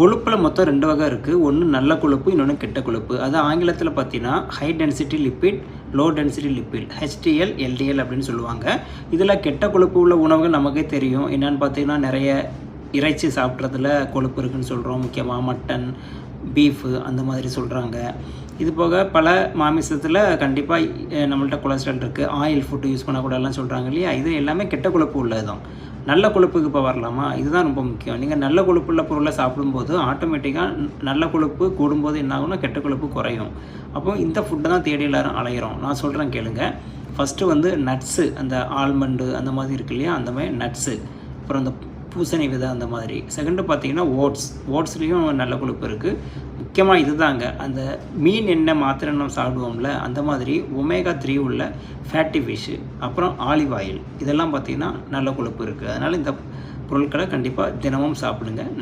கொழுப்பில் மொத்தம் ரெண்டு வகை இருக்குது ஒன்று நல்ல கொழுப்பு இன்னொன்று கெட்ட கொழுப்பு. அது ஆங்கிலத்தில் பார்த்தீங்கன்னா high density lipid low density lipid HDL LDL அப்படின்னு சொல்லுவாங்க. இதில் கெட்ட கொழுப்பு உள்ள உணவுகள் நமக்கே தெரியும். என்னென்னு பார்த்தீங்கன்னா நிறைய இறைச்சி சாப்பிட்றதுல கொழுப்பு இருக்குன்னு சொல்கிறோம் முக்கியமாக மட்டன் பீஃபு அந்த மாதிரி சொல்கிறாங்க இது போக பல மாமிசத்தில் கண்டிப்பாக நம்மள்ட்ட கொலஸ்ட்ரால் இருக்குது ஆயில் ஃபுட்டு யூஸ் பண்ணக்கூடாதுலாம் சொல்கிறாங்க இல்லையா? இது எல்லாமே கெட்ட கொழுப்பு உள்ளது தான் நல்ல கொழுப்புக்கு இப்போ வரலாமா? இதுதான் ரொம்ப முக்கியம். நீங்கள் நல்ல கொழுப்புள்ள பொருளை சாப்பிடும்போது ஆட்டோமேட்டிக்காக நல்ல கொழுப்பு கூடும்போது என்ன ஆகும்னா கெட்ட கொழுப்பு குறையும். அப்போ இந்த ஃபுட்டை தான் தேடி எல்லாரும் அலையிறோம். நான் சொல்கிறேன் கேளுங்க. ஃபஸ்ட்டு வந்து நட்ஸு அந்த ஆல்மண்டு அந்த மாதிரி இருக்கு இல்லையா? அந்த மாதிரி நட்ஸு அப்புறம் அந்த பூசணி விதை அந்த மாதிரி. செகண்டு பார்த்தீங்கன்னா ஓட்ஸ். ஓட்ஸ்லேயும் நல்ல கொழுப்பு இருக்குது முக்கியமாக இதுதாங்க. அந்த மீன் எண்ணெய் மாத்திரை நம்ம சாப்பிடுவோம்ல அந்த மாதிரி ஒமேகா த்ரீ உள்ள ஃபேட்டி ஃபிஷ்ஷு அப்புறம் ஆலிவ் ஆயில் இதெல்லாம் பார்த்திங்கன்னா நல்ல கொழுப்பு இருக்குது அதனால் இந்த பொருட்களை கண்டிப்பாக தினமும் சாப்பிடுங்க. நன்றி.